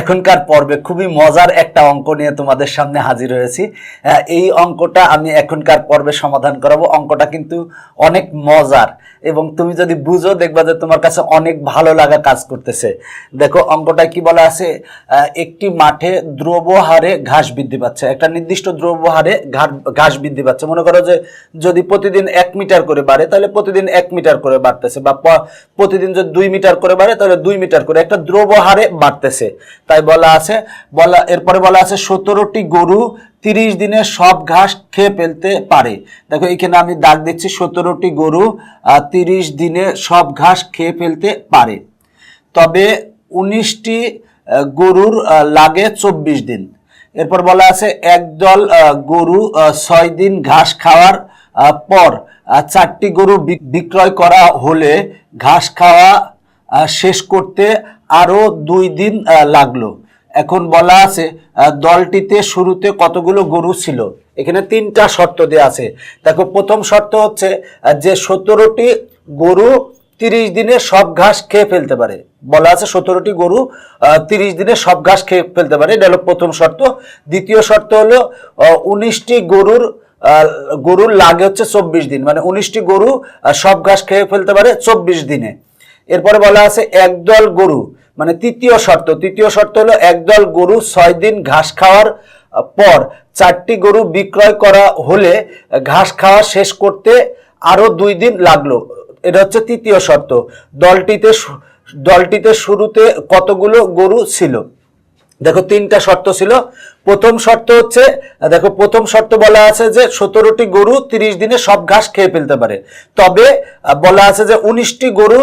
এখনকার পর্বে খুবই মজার একটা অঙ্ক নিয়ে তোমাদের সামনে হাজির হয়েছি। এই অঙ্কটা আমি এখনকার পর্বে সমাধান করাবো। অঙ্কটা কিন্তু অনেক মজার এবং তুমি যদি বুঝো, দেখবা যে তোমার কাছে অনেক ভালো লাগা কাজ করতেছে। দেখো অঙ্কটা কি বলা আছে? একটি মাঠে দ্রব্য হারে ঘাস বৃদ্ধি পাচ্ছে। একটা নির্দিষ্ট দ্রব্য হারে ঘাস বৃদ্ধি পাচ্ছে। মনে করো যে যদি প্রতিদিন এক মিটার করে বাড়ে, তাহলে প্রতিদিন এক মিটার করে বাড়তেছে বা প্রতিদিন যদি দুই মিটার করে বাড়ে, তাহলে দুই মিটার করে। একটা দ্রব্য হারে বাড়তেছে। তাই বলা আছে, বলা, এরপরে বলা আছে, সতেরোটি গরু তিরিশ দিনে সব ঘাস খেয়ে ফেলতে পারে। দেখো, এখানে আমি দাগ দিচ্ছি, সতেরোটি গরু তিরিশ দিনে সব ঘাস খেয়ে ফেলতে পারে। তবে উনিশটি গরুর লাগে চব্বিশ দিন। এরপর বলা আছে, একদল গরু ছয় দিন ঘাস খাওয়ার পর চারটি গরু বিক- বিক্রয় করা হলে ঘাস খাওয়া শেষ করতে আরও দুই দিন লাগল। এখন বলা আছে দলটিতে শুরুতে কতগুলো গরু ছিল? এখানে তিনটা শর্ত দেওয়া আছে। দেখো, প্রথম শর্ত হচ্ছে যে সতেরোটি গরু তিরিশ দিনে সব ঘাস খেয়ে ফেলতে পারে। বলা আছে সতেরোটি গরু তিরিশ দিনে সব ঘাস খেয়ে ফেলতে পারে। এটা হলো প্রথম শর্ত। দ্বিতীয় শর্ত হলো উনিশটি গরুর গরুর লাগে হচ্ছে চব্বিশ দিন। মানে উনিশটি গরু সব ঘাস খেয়ে ফেলতে পারে চব্বিশ দিনে। এরপরে বলা আছে একদল গরু মানে তৃতীয় শর্ত তৃতীয় শর্ত হলো একদল গরু ছয় দিন ঘাস খাওয়ার পর চারটি গরু বিক্রয় করা হলে ঘাস খাওয়া শেষ করতে আরও দুই দিন লাগল। এটা হচ্ছে তৃতীয় শর্ত। দলটিতে দলটিতে শুরুতে কতগুলো গরু ছিল? দেখো, তিনটা শর্ত ছিল। প্রথম শর্ত হচ্ছে, দেখো, প্রথম শর্ত বলা আছে যে সতেরোটি গরু তিরিশ দিনে সব ঘাস খেয়ে ফেলতে পারে। তবে বলা আছে যে উনিশটি গরু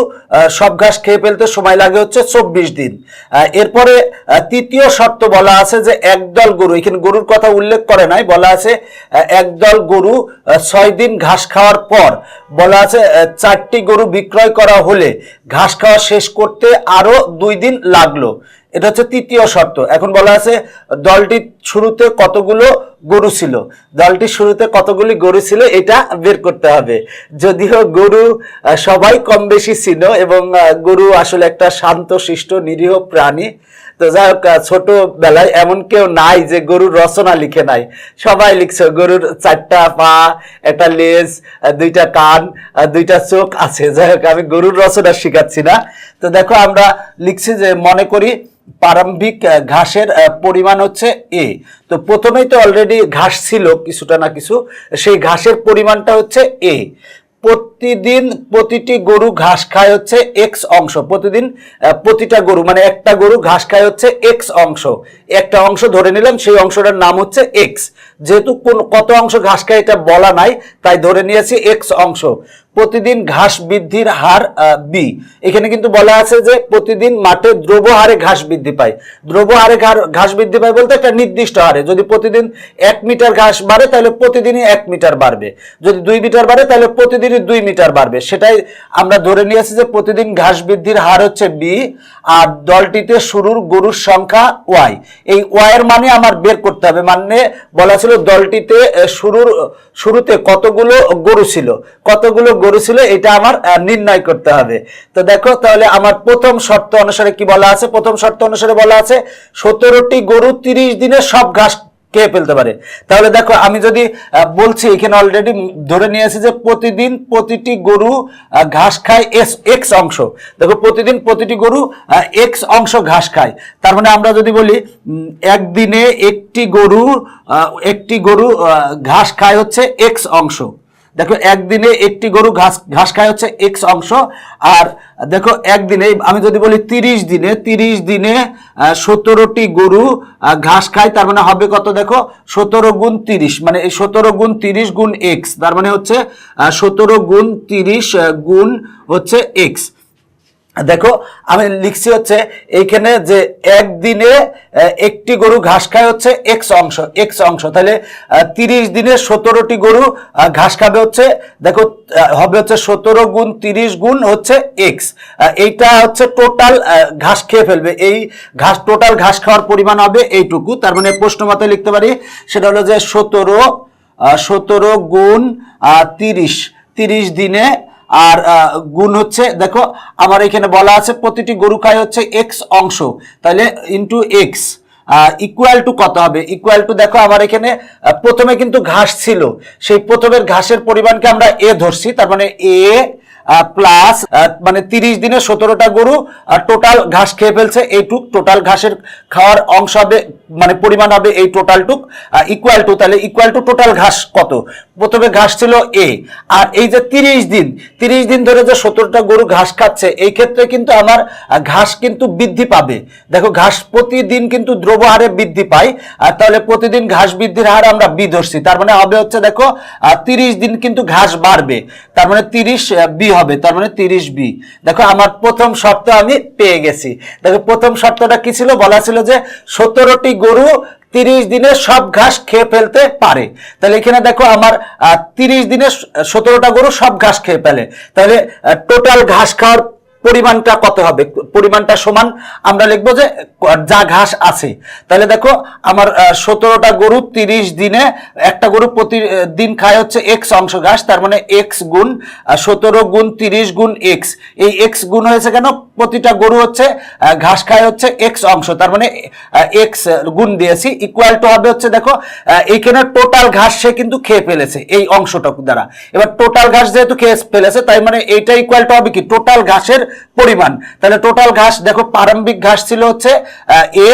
সব ঘাস খেয়ে ফেলতে সময় লাগে হচ্ছে চব্বিশ দিন। এরপরে তৃতীয় শর্ত বলা আছে যে একদল গরু, এখানে গরুর কথা উল্লেখ করে নাই, বলা আছে একদল গরু ছয় দিন ঘাস খাওয়ার পর বলা আছে চারটি গরু বিক্রয় করা হলে ঘাস খাওয়া শেষ করতে আরও দুই দিন লাগল। এটা হচ্ছে তৃতীয় শর্ত। এখন বলা আছে, দলটির শুরুতে কতগুলো গরু ছিল? দলটির শুরুতে কতগুলি গরু ছিল এটা বের করতে হবে। যদিও গরু সবাই কম বেশি ছিল এবং গরু আসলে একটা শান্ত, শিষ্ট, নিরীহ প্রাণী। তো যাই হোক ছোটবেলায় এমন কেউ নাই যে গরুর রচনা লিখে নাই। সবাই লিখছে, গরুর চারটা পা, একটা লেজ দুইটা কান দুইটা চোখ আছে। যাই হোক, আমি গরুর রচনা শিখাচ্ছি না। তো দেখো, আমরা লিখছি যে, মনে করি প্রারম্ভিক ঘাসের পরিমাণ হচ্ছে এ তো প্রথমেই তো অলরেডি ঘাস ছিল কিছুটা না কিছু, সেই ঘাসের পরিমাণটা হচ্ছে এ প্রতিদিন প্রতিটি গরু ঘাস খায় হচ্ছে এক্স অংশ। প্রতিদিন প্রতিটা গরু মানে একটা গরু ঘাস খায় হচ্ছে এক্স অংশ। একটা অংশ ধরে নিলাম, সেই অংশটার নাম হচ্ছে এক্স যেহেতু কোন, কত অংশ ঘাস খায় এটা বলা নাই, তাই ধরে নিয়েছি এক্স অংশ। প্রতিদিন ঘাস বৃদ্ধির হার বি এখানে কিন্তু বলা আছে যে প্রতিদিন মাঠে দ্রব্য হারে ঘাস বৃদ্ধি পায়। দ্রব্য হারে ঘাস বৃদ্ধি পায় বলতে একটা নির্দিষ্ট হারে। যদি প্রতিদিন এক মিটার ঘাস বাড়ে, তাহলে প্রতিদিনই এক মিটার বাড়বে। যদি দুই মিটার বাড়ে, তাহলে প্রতিদিনই দুই মিটার বাড়বে। সেটাই আমরা ধরে নিয়েছি যে প্রতিদিন ঘাস বৃদ্ধির হার হচ্ছে বি আর দলটিতে শুরুর গরুর সংখ্যা ওয়াই এই ওয়াইয়ের মানে আমার বের করতে হবে। মানে বলা ছিল দলটিতে শুরুর, শুরুতে কতগুলো গরু ছিল? কতগুলো গরু ছিল এটা আমার নির্ণয় করতে হবে। তো দেখো, তাহলে আমার প্রথম শর্ত অনুসারে কি বলা আছে? প্রথম শর্ত অনুসারে বলা আছে, সতেরোটি গরু তিরিশ দিনে সব ঘাস খেয়ে ফেলতে পারে। তাহলে দেখো, আমি যদি বলছি, এখানে অলরেডি ধরে নিয়েছি যে প্রতিদিন প্রতিটি গরু ঘাস খায় এস এক্স অংশ। দেখো, প্রতিদিন প্রতিটি গরু এক্স অংশ ঘাস খায়। তার মানে আমরা যদি বলি একদিনে একটি গরু একটি গরু ঘাস খায় হচ্ছে এক্স অংশ। দেখো, একদিনে একটি গরু ঘাস ঘাস খায় হচ্ছে এক্স অংশ, আর দেখো, একদিনে, আমি যদি বলি তিরিশ দিনে তিরিশ দিনে সতেরোটি গরু ঘাস খায়, তার মানে হবে কত দেখো? সতেরো গুণ তিরিশ মানে এই সতেরো গুণ তিরিশ গুণ এক্স তার মানে হচ্ছে সতেরো গুণ তিরিশ গুণ হচ্ছে এক্স দেখো, আমি লিখছি হচ্ছে, এইখানে যে একদিনে একটি গরু ঘাস খায় হচ্ছে এক্স অংশ এক্স অংশ। তাহলে তিরিশ দিনে সতেরোটি গরু ঘাস খাবে হচ্ছে, দেখো হবে হচ্ছে সতেরো গুণ তিরিশ গুণ হচ্ছে এক্স এইটা হচ্ছে টোটাল ঘাস খেয়ে ফেলবে। এই ঘাস টোটাল ঘাস খাওয়ার পরিমাণ হবে এইটুকু। তার মানে প্রশ্ন মতে লিখতে পারি, সেটা হলো যে সতেরো সতেরো গুণ তিরিশ। তিরিশ দিনে আর গুণ হচ্ছে, দেখো, আমার এখানে বলা আছে প্রতিটি গরু খায় হচ্ছে এক্স অংশ। তাহলে ইন্টু এক্স ইকুয়াল টু কত হবে? ইকুয়াল টু দেখো, আমার এখানে প্রথমে কিন্তু ঘাস ছিল। সেই প্রথমের ঘাসের পরিমাণকে আমরা এ ধরছি, তার মানে এ প্লাস মানে তিরিশ দিনে সতেরোটা গরু টোটাল ঘাস খেয়ে ফেলছে এইটুক। টোটাল ঘাসের খাওয়ার অংশ হবে মানে পরিমাণ হবে এই টোটালটুক ইকুয়াল টু তাহলে ইকুয়াল টু টোটাল ঘাস কত? প্রথমে ঘাস ছিল এ আর এই যে তিরিশ দিন তিরিশ দিন ধরে যে সতেরোটা গরু ঘাস খাচ্ছে, এই ক্ষেত্রে কিন্তু আমার ঘাস কিন্তু বৃদ্ধি পাবে। দেখো, ঘাস প্রতিদিন কিন্তু দ্রব্য হারে বৃদ্ধি পায়। আর তাহলে প্রতিদিন ঘাস বৃদ্ধির হার আমরা বি ধরছি। তার মানে হবে হচ্ছে, দেখো তিরিশ দিন কিন্তু ঘাস বাড়বে। তার মানে তিরিশ বি হবে, তার মানে তিরিশ বি। দেখো, আমার প্রথম শর্ত আমি পেয়ে গেছি। দেখো, প্রথম শর্তটা কি ছিল? বলা ছিল যে সতেরোটি গরু তিরিশ দিনে সব ঘাস খেয়ে ফেলতে পারে। তাহলে এখানে দেখো, আমার তিরিশ দিনে সতেরোটা গরু সব ঘাস খেয়ে ফেলে। তাহলে টোটাল ঘাস খাওয়ার পরিমাণটা কত হবে? পরিমাণটা সমান, আমরা লিখব যে, যা ঘাস আছে। তাহলে দেখো, আমার সতেরোটা গরু তিরিশ দিনে একটা গরু প্রতিদিন খায় হচ্ছে এক্স অংশ ঘাস, তার মানে এক্স গুণ সতেরো গুণ তিরিশ গুণ এক্স এই এক্স গুণ হয়েছে কেন? প্রতিটা গরু হচ্ছে ঘাস খায় হচ্ছে এক্স অংশ, তার মানে এক্স গুণ দিয়েছি ইকুয়াল টু হবে হচ্ছে দেখো এইখানে টোটাল ঘাস সে কিন্তু খেয়ে ফেলেছে, এই অংশটুকু দ্বারা। এবার টোটাল ঘাস যেহেতু খেয়ে ফেলেছে, তাই মানে এইটা ইকুয়াল টু হবে কি? টোটাল ঘাসের পরিমাণ। তাহলে টোটাল ঘাস দেখো প্রারম্ভিক ঘাস ছিল হচ্ছে এ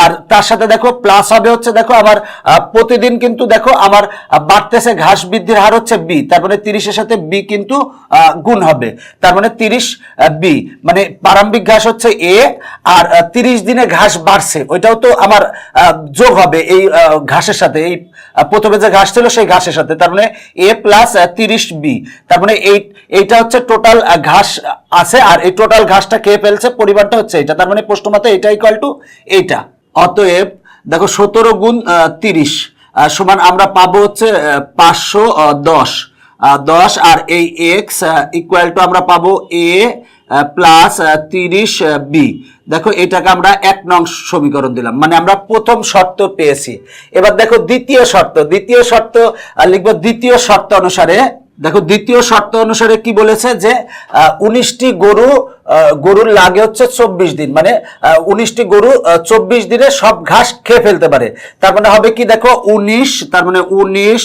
আর তার সাথে দেখো প্লাস হবে হচ্ছে দেখো আমার প্রতিদিন কিন্তু দেখো আমার বাড়তেছে, ঘাস বৃদ্ধির হার হচ্ছে বি তার মানে তিরিশের সাথে বি কিন্তু গুণ হবে। তার মানে তিরিশ বি মানে প্রারম্ভিক ঘাস হচ্ছে এ আর তিরিশ দিনে ঘাস বাড়ছে। ওইটাও তো আমার যোগ হবে এই ঘাসের সাথে। এই প্রথমে যে ঘাস ছিল সেই ঘাসের সাথে। তার মানে এ প্লাস তিরিশ বি তার মানে এই, এইটা হচ্ছে টোটাল ঘাস আছে, আর এই টোটাল ঘাসটা খেয়ে ফেলছে? পরিমাণটা হচ্ছে এটা। তার মানে প্রশ্ন মতে এটা ইকুয়াল টু এইটা। অতএব দেখো সতেরো গুণ তিরিশ সমান আমরা পাবো হচ্ছে পাঁচশো দশ দশ, আর এই এক্স ইকুয়াল টু আমরা পাবো এ প্লাস তিরিশ বি দেখো এটাকে আমরা এক নং সমীকরণ দিলাম মানে আমরা প্রথম শর্ত পেয়েছি। এবার দেখো দ্বিতীয় শর্ত দ্বিতীয় শর্ত লিখব দ্বিতীয় শর্ত অনুসারে দেখো, দ্বিতীয় শর্ত অনুসারে কি বলেছে যে উনিশটি গরু গরুর লাগে হচ্ছে চব্বিশ দিন। মানে উনিশটি গরু চব্বিশ দিনে সব ঘাস খেয়ে ফেলতে পারে। তার মানে হবে কি দেখো, উনিশ, তার মানে উনিশ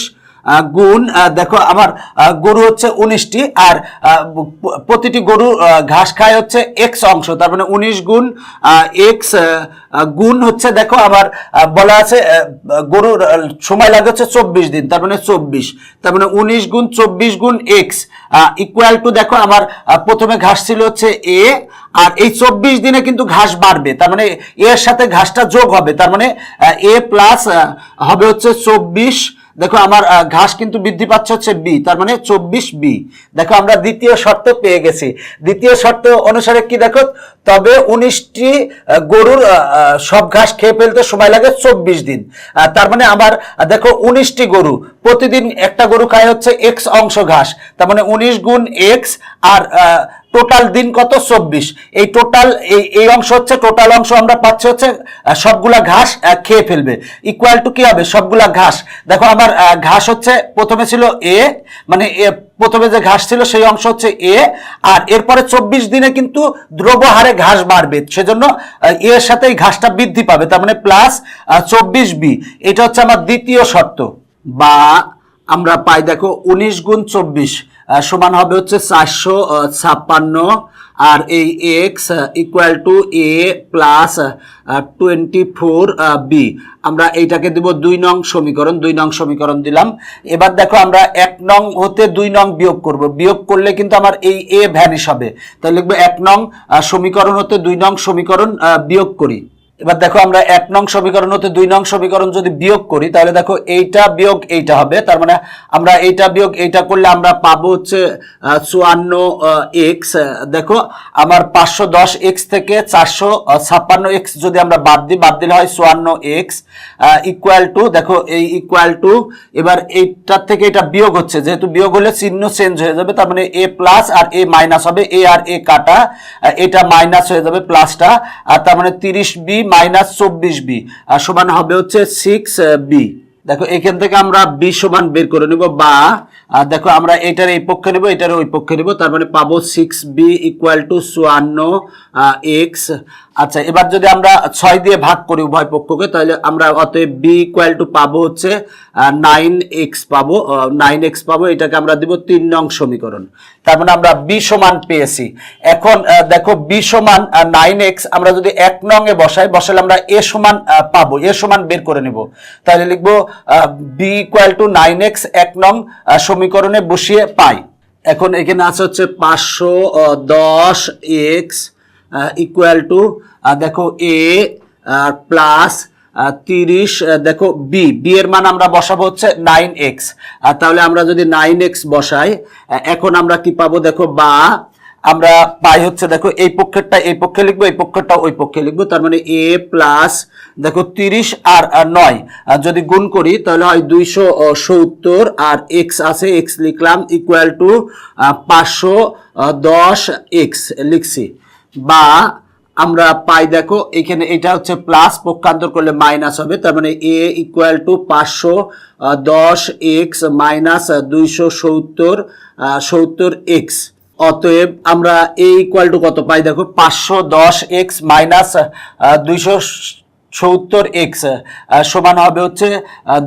গুণ দেখো আমার গরু হচ্ছে উনিশটি, আর প্রতিটি গরু ঘাস খায় হচ্ছে এক্স অংশ, তার মানে উনিশ গুণ এক্স গুণ হচ্ছে দেখো আমার বলা আছে গরুর সময় লাগে হচ্ছে চব্বিশ দিন, তার মানে চব্বিশ, তার মানে উনিশ গুণ চব্বিশ গুণ এক্স ইকুয়াল টু দেখো আমার প্রথমে ঘাস ছিল হচ্ছে এ আর এই চব্বিশ দিনে কিন্তু ঘাস বাড়বে, তার মানে এর সাথে ঘাসটা যোগ হবে, তার মানে এ প্লাস হবে হচ্ছে চব্বিশ দেখো, আমার ঘাস কিন্তু বৃদ্ধি পাচ্ছে হচ্ছে বি তার মানে চব্বিশ বি দেখো, আমরা দ্বিতীয় শর্ত পেয়ে গেছি। দ্বিতীয় শর্ত অনুসারে কি দেখো, তবে উনিশটি গরুর সব ঘাস খেয়ে ফেলতে সময় লাগে চব্বিশ দিন। তার মানে আমার দেখো, উনিশটি গরু, প্রতিদিন একটা গরু খায় হচ্ছে এক্স অংশ ঘাস। তার মানে উনিশ গুণ এক্স আর টোটাল দিন কত? চব্বিশ। এই টোটাল এই এই অংশ হচ্ছে টোটাল অংশ, আমরা পাচ্ছি হচ্ছে সবগুলা ঘাস খেয়ে ফেলবে। ইকুয়াল টু কি হবে? সবগুলা ঘাস। দেখো আমার ঘাস হচ্ছে, প্রথমে ছিল এ মানে এ, প্রথমে যে ঘাস ছিল সেই অংশ হচ্ছে এ আর এরপরে চব্বিশ দিনে কিন্তু দ্রব্য হারে ঘাস বাড়বে। সেজন্য এর সাথে এই ঘাসটা বৃদ্ধি পাবে। তার মানে প্লাস চব্বিশ বি এটা হচ্ছে আমার দ্বিতীয় শর্ত। বা আমরা পাই, দেখো, উনিশ গুণ চব্বিশ। সমান হবে হচ্ছে চারশো ছাপ্পান্ন। আর এই x equal to a plus twenty four b আমরা এইটাকে দিব দুই নং সমীকরণ, দুই নং সমীকরণ দিলাম। এবার দেখো আমরা এক নং হতে দুই নং বিয়োগ করব। বিয়োগ করলে কিন্তু আমার এই এ ভ্যানিশ হবে। তাহলে লিখব এক নং সমীকরণ হতে দুই নং সমীকরণ বিয়োগ করি। এবার দেখো আমরা এক নং সমীকরণ হতে দুই নং সমীকরণ যদি বিয়োগ করি, তাহলে দেখো এইটা বিয়োগ এইটা হবে। তার মানে আমরা এইটা বিয়োগ এইটা করলে আমরা পাবো হচ্ছে চুয়ান্ন এক্স দেখো আমার পাঁচশো দশ এক্স থেকে চারশো ছাপ্পান্ন এক্স যদি আমরা বাদ দিই, বাদ দিলে হয় চুয়ান্ন এক্স ইকুয়াল টু দেখো এই ইকুয়াল টু এবার এইটার থেকে এটা বিয়োগ হচ্ছে। যেহেতু বিয়োগ হলে চিহ্ন চেঞ্জ হয়ে যাবে, তার মানে এ প্লাস আর এ মাইনাস হবে। এ আর এ কাটা এটা মাইনাস হয়ে যাবে প্লাসটা আর তার মানে তিরিশ বি মাইনাস চব্বিশ বি সমান হবে হচ্ছে সিক্স বি দেখো, এখান থেকে আমরা বি সমান বের করে নিব বা দেখো, আমরা এটার এই পক্ষে নিব, এটার ওই পক্ষে নেব, তার মানে পাবো সিক্স বি ইকুয়াল টু চুয়ান্ন এক্স আচ্ছা এবার যদি আমরা ছয় দিয়ে ভাগ করি উভয় পক্ষকে, তাহলে আমরা অতএব বি ইকুয়াল টু পাবো হচ্ছে নাইন এক্স পাবো নাইন এক্স পাবো, এটাকে আমরা দিব তিন নং সমীকরণ। তার মানে আমরা বি সমান পেয়েছি। এখন দেখো বি সমান নাইন এক্স আমরা যদি এক নং এ বসাই, বসালে আমরা এ সমান পাবো এ সমান বের করে নিব। তাহলে লিখব b equal to nine x এক নং সমীকরণে বসিয়ে পাই। এখন এখানে আছে হচ্ছে পাঁচশো দশ এক্স ইকুয়াল টু দেখো এ প্লাস তিরিশ দেখো বি বি এর মান আমরা বসাবো হচ্ছে নাইন এক্স তাহলে আমরা যদি নাইন এক্স বসাই এখন আমরা কি পাবো? দেখো বা, আমরা পাই হচ্ছে, দেখো এই পক্ষেরটা এই পক্ষে লিখব, এই পক্ষেরটা ওই পক্ষে লিখব, তার মানে এ প্লাস দেখো তিরিশ আর আর নয়। আর যদি গুণ করি, তাহলে হয় দুইশো সত্তর, আর এক্স আছে এক্স লিখলাম ইকুয়াল টু পাঁচশো দশ এক্স লিখছি। বা আমরা পাই দেখো, এখানে এটা হচ্ছে প্লাস পক্ষান্তর করলে মাইনাস হবে, তার মানে এ ইকুয়াল টু পাঁচশো দশ এক্স মাইনাস দুইশো সত্তর সত্তর এক্স অতএব আমরা এ ইকুয়াল টু কত পাই দেখো? পাঁচশো দশ এক্স মাইনাস দুইশো সত্তর এক্স সমান হবে হচ্ছে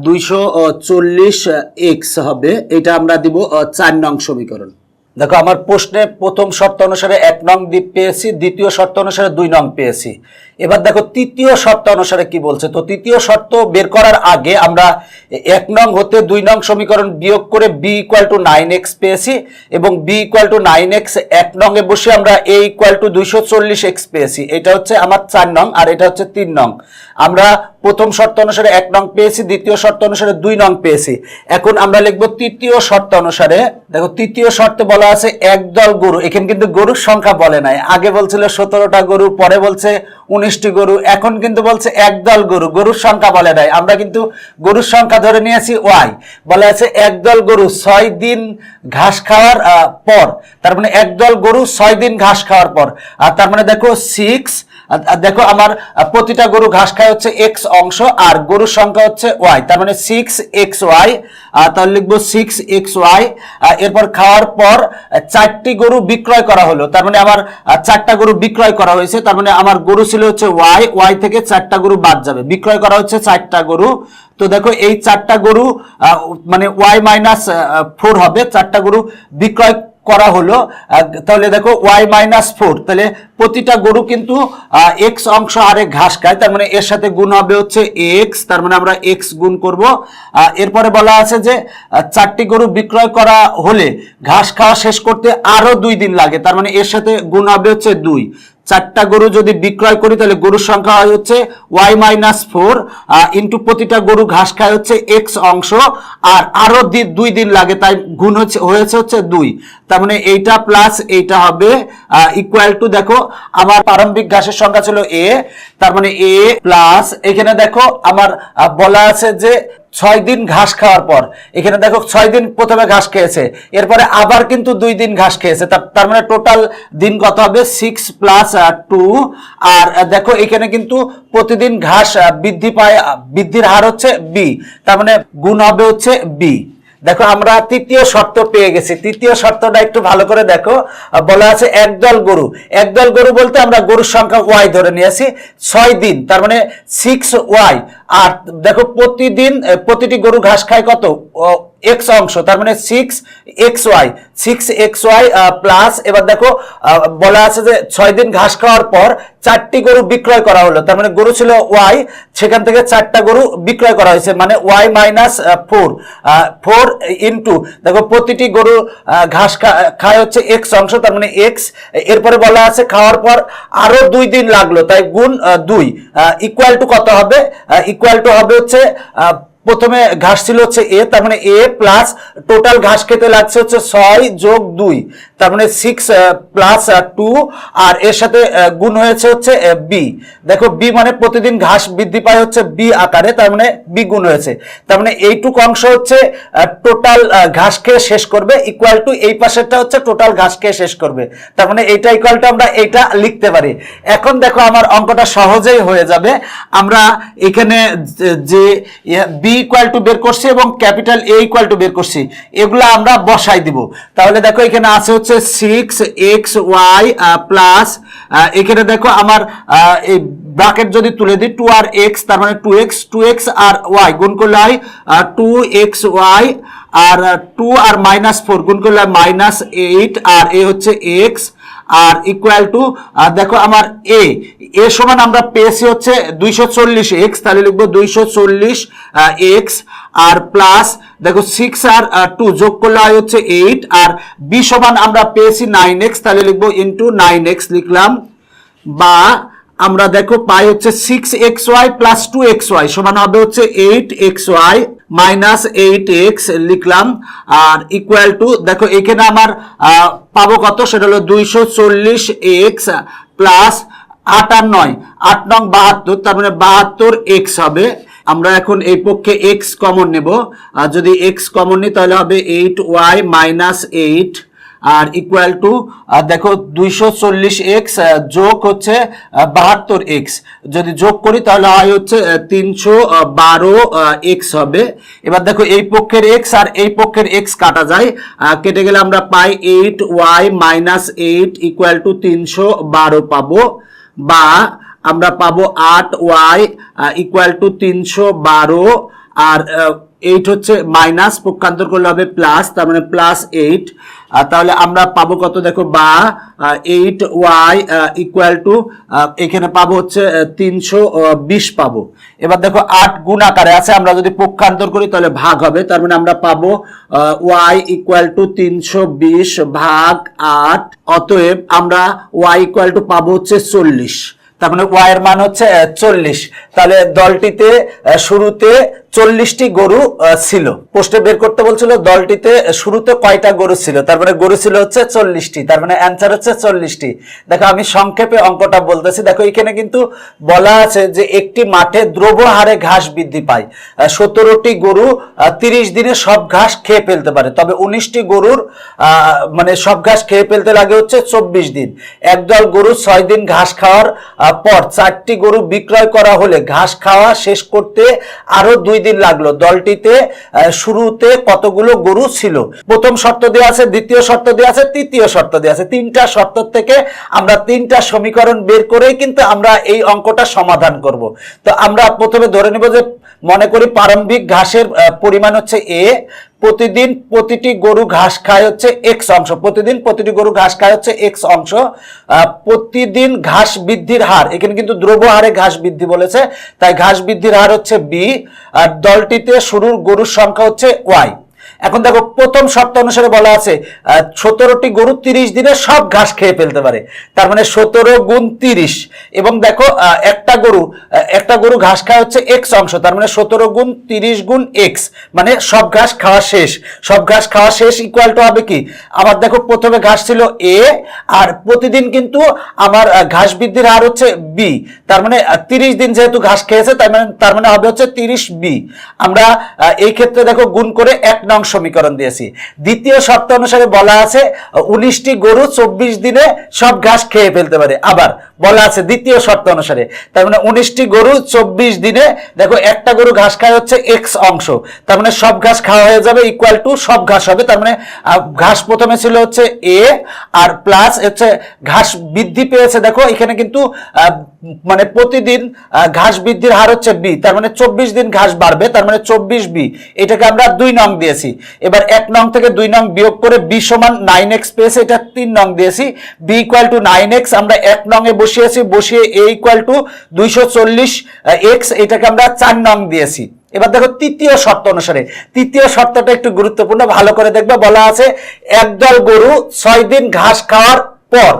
দুইশো চল্লিশ এক্স হবে। এটা আমরা দিব চার নং সমীকরণ। দেখো, আমার প্রশ্নে প্রথম শর্ত অনুসারে এক নং দ্বীপ পেয়েছি, দ্বিতীয় শর্ত অনুসারে দুই নং পেয়েছি। এবার দেখো তৃতীয় শর্ত অনুসারে কি বলছে? তো তৃতীয় শর্ত বের করার আগে আমরা এক নং হতে দুই নং সমীকরণ বিয়োগ করে b equal to nine x পেয়েছি এবং b equal to nine x এক নং এ বসে আমরা এ ইকুয়াল টু দুইশো চল্লিশ এক্স পেয়েছি। এটা হচ্ছে আমার চার নং আর এটা হচ্ছে তিন নং। আমরা প্রথম শর্ত অনুসারে এক নং পেয়েছি, দ্বিতীয় শর্ত অনুসারে দুই নং পেয়েছি। এখন আমরা লিখব তৃতীয় শর্ত অনুসারে। দেখো তৃতীয় শর্তে বলা আছে একদল গরু। এখানে কিন্তু গরুর সংখ্যা বলে নাই। আগে বলছিল সতেরোটা গরু, পরে বলছে উনিশটি গরু, এখন কিন্তু বলছে একদল গরু, গরুর সংখ্যা বলে নাই। আমরা কিন্তু গরুর সংখ্যা ধরে নিয়েছি ওয়াই। বলে আছে একদল গরু ছয় দিন ঘাস খাওয়ার পর। তার মানে একদল গরু ছয় দিন ঘাস খাওয়ার পর। আর তার মানে দেখো সিক্স দেখো আমার প্রতিটা গরু ঘাস খায় হচ্ছে এক্স অংশ আর গরুর সংখ্যা হচ্ছে ওয়াই তার মানে সিক্স এক্স ওয়াই তাহলে লিখব সিক্স এক্স ওয়াই এরপর খাওয়ার পর চারটি গরু বিক্রয় করা হলো, তার মানে আমার চারটা গরু বিক্রয় করা হয়েছে, তার মানে আমার গরু ছিল হচ্ছে ওয়াই ওয়াই থেকে চারটা গরু বাদ যাবে, বিক্রয় করা হচ্ছে চারটা গরু, তো দেখো এই চারটা গরু মানে ওয়াই মাইনাস ফোর হবে, চারটা গরু বিক্রয় করা হলো তাহলে দেখো ওয়াই মাইনাস ফোর তাহলে প্রতিটা গরু কিন্তু এক্স অংশ আরে ঘাস খায়। তার মানে এর সাথে গুণ হবে হচ্ছে এক্স তার মানে আমরা এক্স গুণ করব। এরপরে বলা আছে যে চারটি গরু বিক্রয় করা হলে ঘাস খাওয়া শেষ করতে আরও দুই দিন লাগে। তার মানে এর সাথে গুণ হবে হচ্ছে দুই। চারটা গরু যদি বিক্রয় করি, তাহলে গরুর সংখ্যা হয় হচ্ছে ওয়াই মাইনাস ফোর ইন্টু প্রতিটা গরু ঘাস খায় হচ্ছে এক্স অংশ, আর আরও দি- দুই দিন লাগে। তাই গুণ হচ্ছে হয়েছে হচ্ছে দুই। তার মানে এইটা প্লাস এইটা হবে ইকুয়াল টু দেখো আমার প্রারম্ভিক ঘাসের সংখ্যা ছিল এ, তার মানে এ প্লাস এখানে দেখো আমার বলা আছে যে ছয় দিন ঘাস খাওয়ার পর, এখানে দেখো ছয় দিন প্রথমে ঘাস খেয়েছে, এরপরে আবার কিন্তু দুই দিন ঘাস খেয়েছে, তার মানে টোটাল দিন কত হবে? সিক্স প্লাস টু আর দেখো এখানে কিন্তু প্রতিদিন ঘাস বৃদ্ধি পায় বৃদ্ধির হার হচ্ছে বি তার মানে গুণ হবে হচ্ছে বি দেখো, আমরা তৃতীয় শর্ত পেয়ে গেছি। তৃতীয় শর্তটা একটু ভালো করে দেখো। বলা আছে একদল গরু। একদল গরু বলতে আমরা গরুর সংখ্যা ওয়াই ধরে নিয়েছি। ছয় দিন, তার মানে সিক্স ওয়াই আর দেখো প্রতিদিন প্রতিটি গরু ঘাস খায় কত? এক্স অংশ, তার মানে six x y six x y plus এবার দেখো বলা আছে যে ছয় দিন ঘাস খাওয়ার পর চারটি গরু বিক্রয় করা হলো। তার মানে গরু ছিল ওয়াই সেখান থেকে চারটা গরু বিক্রয় করা হয়েছে মানে y minus four four into দেখো প্রতিটি গরু ঘাস খায় হচ্ছে এক্স অংশ, তার মানে এক্স এরপরে বলা আছে খাওয়ার পর আরও দুই দিন লাগল, তাই গুণ দুই ইকুয়াল টু কত হবে? ইকুয়াল টু হবে হচ্ছে প্রথমে ঘাস ছিল হচ্ছে এ, তার মানে এ প্লাস টোটাল ঘাস খেতে লাগছে হচ্ছে ছয় যোগ দুই, তার মানে সিক্স প্লাস টু আর এর সাথে গুণ হয়েছে হচ্ছে বি দেখো বি মানে প্রতিদিন ঘাস বৃদ্ধি পায় হচ্ছে বি আকারে, তার মানে বি গুণ হয়েছে। তার মানে এইটুক অংশ হচ্ছে টোটাল ঘাস খেয়ে শেষ করবে ইকুয়াল টু এই পাশেরটা হচ্ছে টোটাল ঘাস খেয়ে শেষ করবে। তার মানে এইটা ইকুয়াল টু আমরা এইটা লিখতে পারি। এখন দেখো, আমার অঙ্কটা সহজেই হয়ে যাবে। আমরা এখানে যে বি ইকুয়াল টু বের করছি এবং ক্যাপিটাল এ ইকুয়াল টু বের করছি, এগুলো আমরা বসাই দিব। তাহলে দেখো এখানে আছে হচ্ছে সিক্স এক্স ওয়াই প্লাস এখানে দেখো আমার এই ব্রাকেট যদি তুলে দিই টু আর এক্স তার মানে টু এক্স টু এক্স আর ওয়াই গুণ করলে হয় টু এক্স ওয়াই আর টু আর মাইনাস ফোর গুণ করলে মাইনাস এইট আর এ হচ্ছে এক্স আর ইকুয়াল টু দেখো আমার এ এ সমান আমরা পেয়েছি হচ্ছে দুইশো চল্লিশ এক্স তাহলে লিখব দুইশো চল্লিশ এক্স আর প্লাস দেখো সিক্স আর টু যোগ করলে হয় হচ্ছে এইট আর বি সমান আমরা পেয়েছি নাইন এক্স তাহলে লিখব ইন্টু নাইন এক্স লিখলাম। বা আমরা দেখো পাই হচ্ছে six x y plus two x y সমান হবে হচ্ছে eight x y minus eight x লিখলাম, আর ইকুয়াল টু দেখো এখানে আমার পাবো কত? সেটা হলো দুইশো চল্লিশ এক্স প্লাস আট আর নয়। আট নং বাহাত্তর, তার মানে বাহাত্তর এক্স হবে। আমরা এখন এই পক্ষে এক্স কমন নেব। আর যদি এক্স কমন নিই, তাহলে হবে এইট ওয়াই মাইনাস এইট আর ইকুয়াল টু দেখো দুইশো চল্লিশ এক্স যোগ হচ্ছে বাহাত্তর এক্স যদি যোগ করি তাহলে হয় হচ্ছে তিনশো বারো এক্স হবে। এবার দেখো এই পক্ষের এক্স আর এই পক্ষের এক্স কাটা যায়। কেটে গেলে আমরা পাই eight y minus eight equal to তিনশো বারো পাবো। বা আমরা পাবো আট ওয়াই ইকুয়াল টু তিনশো বারো। আর এইট হচ্ছে মাইনাস পক্ষান্তর করলে হবে প্লাস, তার মানে প্লাস এইট। তাহলে আমরা পাবো কত? দেখো, বা এইট ওয়াই ইকুয়াল টু এখানে পাবো হচ্ছে তিনশো বিশ পাবো। এবার দেখো, আট গুণ আকারে আছে, আমরা যদি পক্ষান্তর করি তাহলে ভাগ হবে। তার মানে আমরা পাবো ওয়াই ইকুয়াল টু তিনশো বিশ ভাগ আট, অতএব আমরা ওয়াই ইকুয়াল টু পাবো হচ্ছে চল্লিশ। তার মানে ওয়াই এর মান হচ্ছে চল্লিশ। তাহলে দলটিতে শুরুতে চল্লিশটি গরু ছিল। পোস্টে বের করতে বলছিল, দলটিতে শুরুতে কয়টা গরু ছিল? তার মানে গরু ছিল হচ্ছে চল্লিশটি, তার মানে অ্যান্সার হচ্ছে চল্লিশটি। দেখো, আমি সংক্ষেপে অঙ্কটা বলতেছি। দেখো, এখানে কিন্তু বলা আছে যে একটি মাঠে দ্রব্য হারে ঘাস বৃদ্ধি পায়। সতেরোটি গরু তিরিশ দিনে সব ঘাস খেয়ে ফেলতে পারে। তবে উনিশটি গরুর মানে সব ঘাস খেয়ে ফেলতে লাগে হচ্ছে চব্বিশ দিন। একদল গরু ছয় দিন ঘাস খাওয়ার পর চারটি গরু বিক্রয় করা হলে ঘাস খাওয়া শেষ করতে আরও দুই দিন লাগল। দলটিতে শুরুতে কতগুলো গরু ছিল? প্রথম শর্ত দেওয়া আছে, দ্বিতীয় শর্ত দেওয়া আছে, তৃতীয় শর্ত দেওয়া আছে। তিনটা শর্ত থেকে আমরা তিনটা সমীকরণ বের করেই কিন্তু আমরা এই অঙ্কটা সমাধান করব। তো আমরা প্রথমে ধরে নেব যে, মনে করি প্রারম্ভিক ঘাসের পরিমাণ হচ্ছে এ প্রতিদিন প্রতিটি গরু ঘাস খায় হচ্ছে এক্স অংশ। প্রতিদিন প্রতিটি গরু ঘাস খায় হচ্ছে এক্স অংশ। প্রতিদিন ঘাস বৃদ্ধির হার, এখানে কিন্তু দ্রব্য হারে ঘাস বৃদ্ধি বলেছে, তাই ঘাস বৃদ্ধির হার হচ্ছে বি আর দলটিতে শুরুর গরুর সংখ্যা হচ্ছে ওয়াই এখন দেখো, প্রথম শর্ত অনুসারে বলা আছে সতেরোটি গরু তিরিশ দিনে সব ঘাস খেয়ে ফেলতে পারে। তার মানে সতেরো গুণ তিরিশ। এবং দেখো একটা গরু একটা গরু ঘাস খায় হচ্ছে এক্স অংশ, তার মানে সতেরো গুণ তিরিশ গুণ এক্স মানে সব ঘাস খাওয়া শেষ। সব ঘাস খাওয়া শেষ ইকুয়াল টু হবে কি? আবার দেখো, প্রথমে ঘাস ছিল এ আর প্রতিদিন কিন্তু আমার ঘাস বৃদ্ধির হার হচ্ছে বি তার মানে তিরিশ দিন যেহেতু ঘাস খেয়েছে, তার মানে তার মানে হবে হচ্ছে তিরিশ বি আমরা এই ক্ষেত্রে দেখো, গুণ করে এক নং সমীকরণ দিয়েছি। দ্বিতীয় শর্ত অনুসারে বলা আছে, উনিশটি গরু চব্বিশ দিনে সব ঘাস খেয়ে ফেলতে পারে। আবার বলা আছে দ্বিতীয় শর্ত অনুসারে। তার মানে উনিশটি গরু চব্বিশ দিনে, দেখো একটা গরু ঘাস খায় হচ্ছে এক্স অংশ। তার মানে সব ঘাস খাওয়া হয়ে যাবে ইকুয়াল টু সব ঘাস হবে। তার মানে ঘাস প্রথমে ছিল হচ্ছে এ আর প্লাস হচ্ছে ঘাস বৃদ্ধি পেয়েছে। দেখো এখানে কিন্তু মানে প্রতিদিন ঘাস বৃদ্ধির হার হচ্ছে বি তার মানে চব্বিশ দিন ঘাস বাড়বে, তার মানে চব্বিশ বি এটাকে আমরা দুই নং দিয়েছি। এবার এক নং থেকে দুই নং বিয়োগ করে বি সমান নাইন এক্স পেয়েছে, এটা তিন নং দিয়েছি। B equal to nine x আমরা এক নং এ বসিয়েছি বসিয়ে এ ইকুয়াল টু দুইশো চল্লিশ এক্স এটাকে আমরা চার নং দিয়েছি। এবার দেখো তৃতীয় শর্ত অনুসারে, তৃতীয় শর্তটা একটু গুরুত্বপূর্ণ, ভালো করে দেখবে, বলা আছে, একদল গরু ছয় দিন ঘাস খাওয়ার পর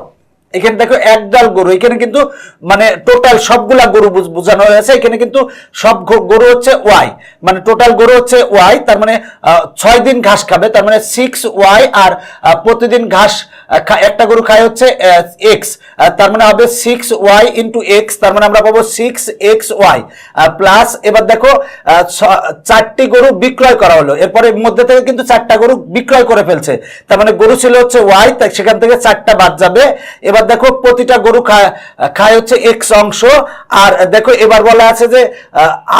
এখানে দেখো একদল গরু, এখানে কিন্তু মানে টোটাল সবগুলা গরু বুঝ- বোঝানো হয়েছে। এখানে কিন্তু সব গরু হচ্ছে ওয়াই। মানে টোটাল গরু হচ্ছে ওয়াই, তার মানে ছয় দিন ঘাস খাবে, তার মানে সিক্স ওয়াই আর প্রতিদিন ঘাস একটা গরু খায় হচ্ছে এক্স তার মানে হবে সিক্স ওয়াই ইন্টু এক্স তার মানে আমরা পাবো সিক্স এক্স ওয়াই প্লাস এবার দেখো চারটি গরু বিক্রয় করা হলো। এরপরে মধ্যে থেকে কিন্তু চারটা গরু বিক্রয় করে ফেলছে। তার মানে গরু ছিল হচ্ছে ওয়াই তাই সেখান থেকে চারটা বাদ যাবে। এবার দেখো, প্রতিটা গরু খায় খায় হচ্ছে এক্স অংশ। আর দেখো, এবার বলা আছে যে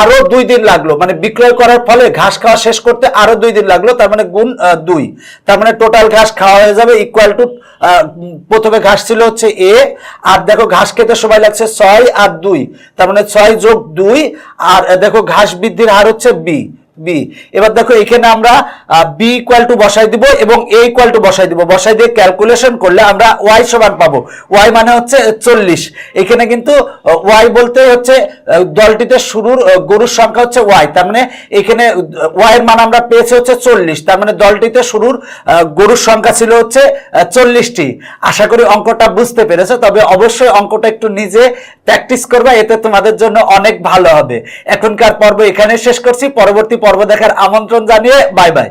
আরও দুই দিন লাগল। মানে বিক্রয় করার ফলে ঘাস খাওয়া শেষ করতে আরও দুই দিন লাগল। তার মানে গুণ দুই। তার মানে টোটাল ঘাস খাওয়া হয়ে যাবে ইকুয়াল টু প্রথমে ঘাস ছিল হচ্ছে এ, আর দেখো ঘাস খেতে সময় লাগছে ছয় আর দুই। তার মানে ছয় যোগ দুই, আর দেখো ঘাস বৃদ্ধির হার হচ্ছে বি। বি এবার দেখো এখানে আমরা বি ইকুয়াল টু বসাই দিব এবং এ ইকুয়াল টু বসাই দিব। বসাই দিয়ে ক্যালকুলেশন করলে আমরা ওয়াই সমান পাবো। ওয়াই মানে হচ্ছে চল্লিশ। এখানে কিন্তু ওয়াই বলতে হচ্ছে দলটিতে শুরুর গরুর সংখ্যা হচ্ছে ওয়াই তার মানে এখানে ওয়াই এর মান আমরা পেয়েছি হচ্ছে চল্লিশ। তার মানে দলটিতে শুরুর গরুর সংখ্যা ছিল হচ্ছে চল্লিশটি। আশা করি অঙ্কটা বুঝতে পেরেছ। তবে অবশ্যই অঙ্কটা একটু নিজে প্র্যাকটিস করবা, এতে তোমাদের জন্য অনেক ভালো হবে। এখনকার পর্ব এখানে শেষ করছি। পরবর্তী পর্ব দেখার আমন্ত্রণ জানিয়ে বাই বাই